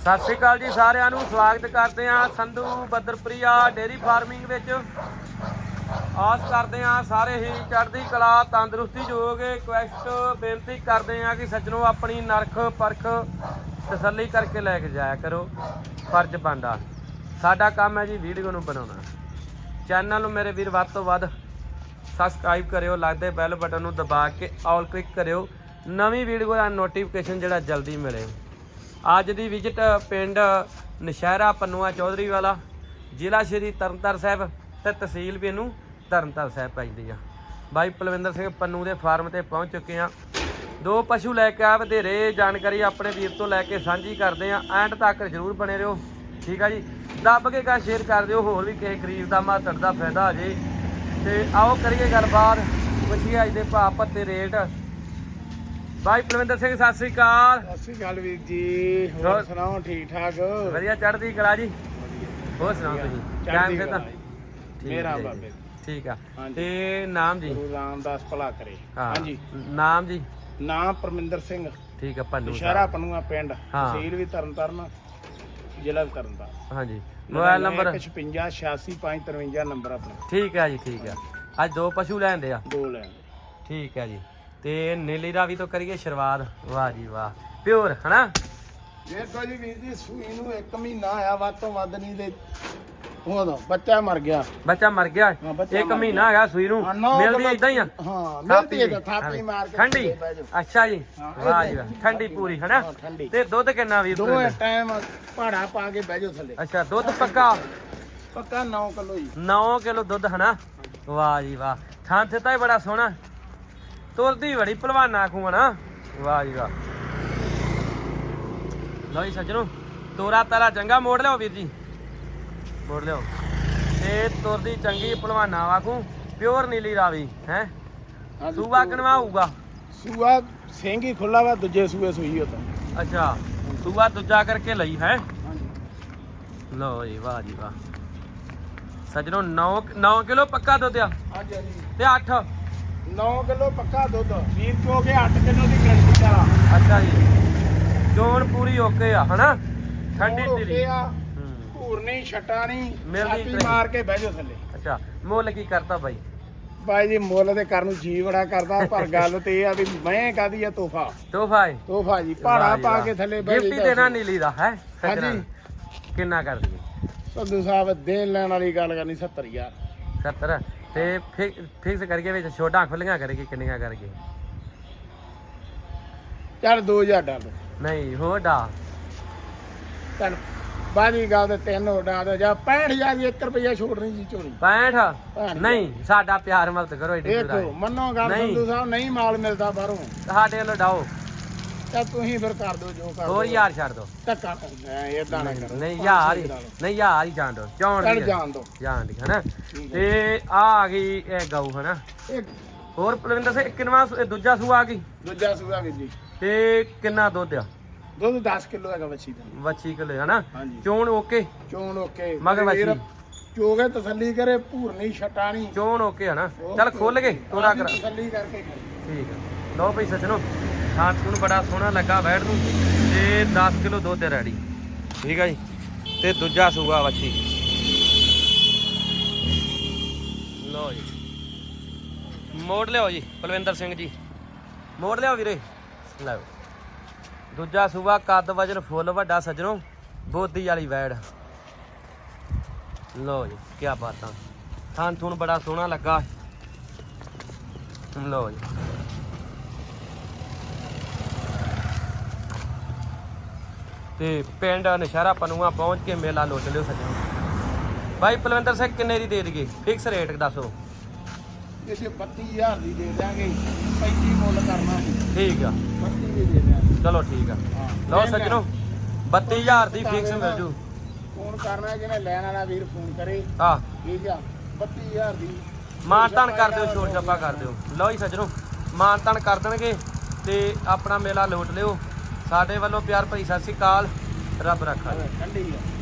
ਸਤਿ ਸ਼੍ਰੀ ਅਕਾਲ ਜੀ ਸਾਰਿਆਂ ਨੂੰ, ਸਵਾਗਤ ਕਰਦੇ ਹਾਂ ਸੰਧੂ ਬੱਦਰਪ੍ਰਿਆ ਡੇਰੀ ਫਾਰਮਿੰਗ ਵਿੱਚ। ਆਸ ਕਰਦੇ ਹਾਂ ਸਾਰੇ ਹੀ ਚੜ੍ਹਦੀ ਕਲਾ, ਤੰਦਰੁਸਤੀ ਜੋਗੇ ਕੁਐਸਟ ਬੇਨਤੀ ਕਰਦੇ ਹਾਂ ਕਿ ਸੱਜਣੋ ਆਪਣੀ ਨਰਖ, ਪਰਖ ਤਸੱਲੀ ਕਰਕੇ ਲੈ ਕੇ ਜਾਇਆ ਕਰੋ। ਫਰਜ਼ ਬਣਦਾ। ਸਾਡਾ ਕੰਮ ਹੈ ਜੀ ਵੀਡੀਓ ਨੂੰ ਬਣਾਉਣਾ। ਚੈਨਲ ਨੂੰ ਮੇਰੇ ਵੀਰ ਵੱਧ ਤੋਂ ਵੱਧ ਸਬਸਕ੍ਰਾਈਬ ਕਰਿਓ, ਲੱਗਦੇ ਬੈਲ ਬਟਨ ਨੂੰ ਦਬਾ ਕੇ ਆਲ ਕਲਿੱਕ ਕਰਿਓ। ਨਵੀਂ ਵੀਡੀਓ ਦਾ ਨੋਟੀਫਿਕੇਸ਼ਨ ਜਿਹੜਾ ਜਲਦੀ ਮਿਲੇ। ਅੱਜ ਦੀ ਵਿਜ਼ਿਟ ਪਿੰਡ ਨਸ਼ਹਿਰਾ ਪੰਨੂਆ ਚੌਧਰੀ ਵਾਲਾ, ਜ਼ਿਲ੍ਹਾ ਸ਼੍ਰੀ ਤਰਨਤਾਰਨ ਸਾਹਿਬ ਤੇ ਤਹਿਸੀਲ ਵੀ ਇਹਨੂੰ ਤਰਨਤਾਰਨ ਸਾਹਿਬ ਪੈਂਦੀ ਆ। ਬਾਈ ਪਲਵਿੰਦਰ ਸਿੰਘ ਪੰਨੂ ਦੇ ਫਾਰਮ ਤੇ ਪਹੁੰਚ ਚੁੱਕੇ ਆ ਦੋ ਪਸ਼ੂ ਲੈ ਕੇ ਆ, ਵਧੇਰੇ ਜਾਣਕਾਰੀ ਆਪਣੇ ਵੀਰ ਤੋਂ ਲੈ ਕੇ ਸਾਂਝੀ ਕਰਦੇ ਆ ਐਂਡ ਤੱਕ ਜਰੂਰ ਬਣੇ ਰਹੋ। ਠੀਕ ਆ ਜੀ? ਦੱਬ ਕੇ ਕਾ ਸ਼ੇਅਰ ਕਰ ਦਿਓ, ਹੋਰ ਵੀ ਕਿਸੇ ਗਰੀਬ ਦਾ, ਮਾਤੜ ਦਾ ਫਾਇਦਾ ਹੋ ਜੇ। ਤੇ ਆਓ ਕਰੀਏ ਗੱਲਬਾਤ। ਪੁੱਛੀਏ ਅੱਜ ਦੇ ਭਾਅ ਪੱਤੇ ਰੇਟ। ਬਾਈ ਪਲਵਿੰਦਰ ਸਿੰਘ ਸਤਿ ਸ੍ਰੀ ਅਕਾਲ। ਸਤਿ ਸ਼੍ਰੀ ਅਕਾਲ ਵੀਰ ਜੀ ਹੋਰ? ਹੋਰ? ਸੁਣਾਓ ਠੀਕ ਠਾਕ? ਵਧੀਆ ਚੜ੍ਹਦੀ ਕਲਾ ਜੀ? ਹੋਰ ਸੁਣਾਓ ਤੁਸੀਂ? ਚੜ੍ਹਦੀ ਟਾਈਮ ਤੇ? ਤਾਂ ਕਲਾ ਜੀ। ਠੀਕ ਮੇਰਾ ਹੈ ਜੀ। ਬਾਬੇ ਠੀਕ ਆ। ਹਾਂਜੀ। ਤੇ ਨਾਮ ਜੀ? ਗੁਰੂ ਰਾਮਦਾਸ ਭਲਾ ਕਰੇ। ਹਾਂ। ਹਾਂਜੀ। ਨਾਮ ਜੀ? ਨਾਮ ਪਰਮਿੰਦਰ ਸਿੰਘ। ਠੀਕ ਆ ਪੰਨੂ ਸ਼ਹਿਰਾ ਪਨੂਆ ਪਿੰਡ। ਹਾਂ। ਤਹਿਸੀਲ ਵੀ ਤਰਨਤਾਰਨ ਜ਼ਿਲ੍ਹਾ ਵੀ ਤਰਨਤਾਰਨ। ਹਾਂਜੀ। Mobile number? 56 86553 ਨੰਬਰ ਆਪਣਾ। ਠੀਕ ਆ ਜੀ ਠੀਕ ਆ। ਅੱਜ ਦੋ ਪਸ਼ੂ ਲੈਂਦੇ ਆ? ਦੋ ਲੈ ਠੀਕ ਆ ਜੀ। ਤੇ ਨੀਲੀ ਰਾਵੀ ਤੋਂ ਕਰੀਏ ਸ਼ੁਰੂਆਤ। ਵਾਹ ਜੀ ਵਾਹ। ਪਿਓਰ ਹਨਾ? ਦੇਖੋ ਜੀ ਵੀਰ ਜੀ ਸੂਈ ਨੂੰ 1 ਮਹੀਨਾ ਆਇਆ ਵੱਧ ਤੋਂ ਵੱਧ ਨਹੀਂ ਤੇ ਉਹਦਾ ਬੱਚਾ ਮਰ ਗਿਆ। ਬੱਚਾ ਮਰ ਗਿਆ। ਹਾਂ, ਬੱਚਾ ਇੱਕ ਮਰ ਮਹੀਨਾ ਹੈਗਾ ਸੂਈ ਨੂੰ। ਹਾਂ, ਨੌ ਮਿਲਦੀ ਇਦਾਂ ਹੀ ਆ। ਹਾਂ ਮਿਲਦੀ ਹੈ ਤਾਂ ਥਾਪੀ। ਮਾਰ ਕੇ ਠੰਡੀ। ਥੱਲੇ ਬਹਿ ਜਾਓ। ਅੱਛਾ ਜੀ। ਹਾਂ, ਵਾਹ ਜੀ ਵਾਹ। ਠੰਡੀ ਪੂਰੀ ਹਨਾ? ਹਾਂ, ਠੰਡੀ। ਤੇ ਦੁੱਧ ਕਿੰਨਾ ਵੀਰ ਦੋਵੇਂ? ਟਾਈਮ ਪਹਾੜਾ ਪਾ ਕੇ ਬਹਿ ਜਾਓ ਥੱਲੇ। ਅੱਛਾ ਦੁੱਧ ਪੱਕਾ? ਪੱਕਾ 9 ਕਿਲੋ ਜੀ। 9 ਕਿਲੋ ਦੁੱਧ ਹਨਾ? ਵਾਹ ਜੀ ਵਾਹ। ਥਾਂ ਥਿੱਤਾ ਹੀ ਬੜਾ ਸੋਹਣਾ। ਤੁਰਦੀ ਬੜੀ ਭਲਵਾਨਾ ਖੂ ਹਨਾ। ਵਾਹ ਜੀ ਵਾਹ। ਲਓ ਜੀ ਸੱਜਣੋ ਤੋਰਾ ਤਾਰਾ ਚੰਗਾ ਮੋੜ ਲਿਓ ਵੀਰ ਜੀ। ਮੋੜ ਲਿਓ ਤੇ ਤੁਰਦੀ ਚੰਗੀ ਭਲਵਾਨਾ ਵਾਖੂ ਪਿਓਰ ਨੀਲੀ ਰਾਵੀ ਹੈ? ਸੂਆ ਕਿਨਵਾ ਹੋਊਗਾ? ਸੂਆ ਸਿੰਘ ਹੀ ਖੁੱਲਾ ਵਾ ਦੂਜੇ ਸੂਏ ਸੂਈ ਹੋ ਤਾਂ ਅੱਛਾ ਸੂਆ ਦੂਜਾ ਕਰਕੇ ਲਈ ਹੈ? ਲਓ ਜੀ ਵਾਹ ਜੀ ਵਾਹ। ਸੱਜਣੋ 9 9 ਕਿਲੋ ਪੱਕਾ ਦੁੱਧ ਆ। ਹਾਂਜੀ ਹਾਂਜੀ। ਤੇ 8 9 ਕਿਲੋ ਪੱਕਾ ਦੁੱਧ। ਵੀਰ ਚੋ ਕੇ 8 ਕਿਲੋ ਦੀ ਗਰੰਟੀ ਦਾ ਅੱਛਾ ਜੀ। ਚੋਣ ਪੂਰੀ ਓਕੇ ਆ ਹਨਾ? ਠੰਡੀ ਤੇਰੀ ਓਕੇ ਆ। ਹੂੰ। ਭੂਰ ਨਹੀਂ ਛਟਾ ਨਹੀਂ। ਮਿਲਦੀ। ਮਾਰ ਕੇ ਬਹਿ ਜਾਓ ਥੱਲੇ। ਅੱਛਾ ਮੁੱਲ ਕੀ ਕਰਤਾ ਬਾਈ? ਬਾਈ ਜੀ ਮੁੱਲ ਦੇ ਕਰਨ ਨੂੰ ਜੀ ਬੜਾ ਕਰਦਾ ਪਰ ਗੱਲ ਤੇ ਇਹ ਆ ਵੀ ਮੈਂ ਕਾਦੀ ਆ ਤੋਹਫਾ। ਤੋਹਫਾ ਹੈ ਤੋਹਫਾ ਜੀ ਪਹਾੜਾ ਪਾ ਕੇ ਥੱਲੇ ਬਹਿ ਗਿਫਟ ਦੇਣਾ ਨੀਲੀ ਦਾ ਹੈ? ਹਾਂਜੀ। ਕਿੰਨਾ ਕਰ ਦਈਏ ਸੰਧੂ ਸਾਹਿਬ ਦੇਣ ਲੈਣ ਵਾਲੀ ਗੱਲ ਕਰਨੀ 70000 70 ਤੇ ਫਿਕਸ ਕਰਕੇ ਵਿੱਚ ਛੋਟਾਂ ਖੁੱਲੀਆਂ ਕਰਕੇ ਕਿੰਨੀਆਂ ਕਰਕੇ ਚੱਲ 2000 ਡਾਲਰ। ਨਹੀਂ ਹੋ ਡਾ ਚੱਲ ਬਾਦੀ ਗੱਲ ਤੇ ਤਿੰਨ ਉਡਾ ਦੇ ਜਾ 65000 ਦੀ 1 ਰੁਪਿਆ ਛੋੜ ਨਹੀਂ ਜੀ ਚੋਰੀ। 65 65 ਨਹੀਂ ਸਾਡਾ ਪਿਆਰ ਮਦਦ ਕਰੋ ਆਏ ਮੰਨੋ ਗੱਲ। ਸੰਧੂ ਸਾਹਿਬ ਨਹੀਂ ਮਾਲ ਮਿਲਦਾ ਬਾਹਰੋਂ। ਸਾਡੇ ਵੱਲੋਂ ਡਾਓ। ਤਾਂ ਤੁਸੀਂ ਫਿਰ ਕਰ ਦਿਓ ਜੋ ਕਰ ਹੋਰ ਯਾਰ ਛੱਡ ਦੋ ਧੱਕਾ ਕਰਨਾ ਇਦਾਂ ਨਾ ਕਰੋ। ਨਹੀਂ ਯਾਰ ਹੀ ਨਹੀਂ ਯਾਰ ਹੀ ਜਾਣ ਦੋ ਚੌਣ ਚੱਲ ਦੀ ਜਾਣ ਦੋ ਜਾਣ ਦੀ ਹਨਾ ਤੇ ਆ ਆ ਗਈ ਇਹ ਗਊ ਹਨਾ ਇਹ ਹੋਰ ਪਲਵਿੰਦਰ ਸਿੰਘ ਕਿੰਨਵਾ ਦੂਜਾ ਸੂ ਆ ਗਈ? ਦੂਜਾ ਸੂਆ ਵੀ ਜੀ। ਤੇ ਕਿੰਨਾ ਦੁੱਧ ਆ? ਦੁੱਧ 10 ਕਿਲੋ ਹੈਗਾ ਵੱਛੀ ਦਾ। ਵੱਛੀ ਕਿਲੋ ਹਨਾ ਹਾਂਜੀ। ਚੋਣ ਓਕੇ? ਚੋਣ ਓਕੇ। ਮਗਰ ਵੱਛੀ। ਵੀਰ, ਚੋਗੇ ਤਸੱਲੀ ਕਰੇ ਭੂਰਨੀ ਛਟਾਣੀ ਚੋਣ ਓਕੇ ਹਨਾ ਚੱਲ ਖੋਲ ਕੇ ਤੋਰਾ ਕਰ। ਤਸੱਲੀ ਕਰਕੇ। ਕਰੇ। ਠੀਕ ਆ। ਲਓ ਭਈ ਸੱਜਣੋ। ਖਾਣ ਨੂੰ ਬੜਾ ਸੋਹਣਾ ਲੱਗਾ ਬੈਠ ਨੂੰ ਤੇ 10 ਕਿਲੋ ਦੁੱਧ ਰੈਡੀ ਠੀਕ ਹੈ ਜੀ। ਤੇ ਦੂਜਾ ਸੂਆ ਵੱਛੀ। ਲਓ ਜੀ। ਮੋੜ ਲਿਓ ਜੀ ਪਲਵਿੰਦਰ ਸਿੰਘ ਜੀ। ਮੋੜ ਲਿਓ ਵੀਰੇ। ਲਓ। ਦੂਜਾ ਸੂਆ ਕੱਦ ਵਜਨ ਫੁੱਲ, ਵੱਡਾ ਸੱਜਣੋ, ਬੋਦੀ ਵਾਲੀ ਵੈੜ। ਲਓ ਜੀ ਕੀ ਬਾਤਾਂ। ਥਾਂ ਥੂਣ ਬੜਾ ਸੋਹਣਾ ਲੱਗਾ। ਲਓ ਜੀ। ਤੇ ਪਿੰਡ ਨਸ਼ਹਿਰਾ ਪਨੂਆ ਪਹੁੰਚ ਕੇ ਮੇਲਾ ਲੁੱਟ ਲਿਓ ਸੱਜਣੋ। ਬਾਈ ਪਲਵਿੰਦਰ ਸਿੰਘ ਕਿੰਨੇ ਦੀ ਦੇ ਦਈਏ? ਫਿਕਸ ਰੇਟ ਦੱਸੋ। ਜੇ 32000 ਦੀ ਦੇ ਦਿਆਂਗੇ 35 ਮੁੱਲ ਕਰਨਾ ਠੀਕ ਆ। 32 ਦੀ ਦੇ ਦਿਆਂਗੇ। ਚਲੋ ਠੀਕ ਆ। ਹਾਂ। ਲਓ ਸੱਜਣੋ 32000 ਦੀ ਫਿਕਸ ਮਿਲ ਜੂ। ਫੋਨ ਕਰਨਾ ਜਿਹਨੇ ਲੈਣ ਵਾਲਾ ਵੀਰ ਫੋਨ ਕਰੇ। ਆ ਠੀਕ ਆ। 32000 ਦੀ। ਮਾਨਤਾਨ ਕਰ ਦਿਓ ਛੋਟ ਛੱਪਾ ਕਰ ਦਿਓ। ਲਓ ਜੀ ਸੱਜਣੋ ਮਾਨਤਾਨ ਕਰ ਦੇਣਗੇ ਤੇ ਆਪਣਾ ਮੇਲਾ ਲੁੱਟ ਲਿਓ। ਸਾਡੇ ਵੱਲੋਂ ਪਿਆਰ ਭਰੀ ਸਤਿ ਸ੍ਰੀ ਅਕਾਲ। ਰੱਬ ਰੱਖਾ ਠੰਡੀ ਆ।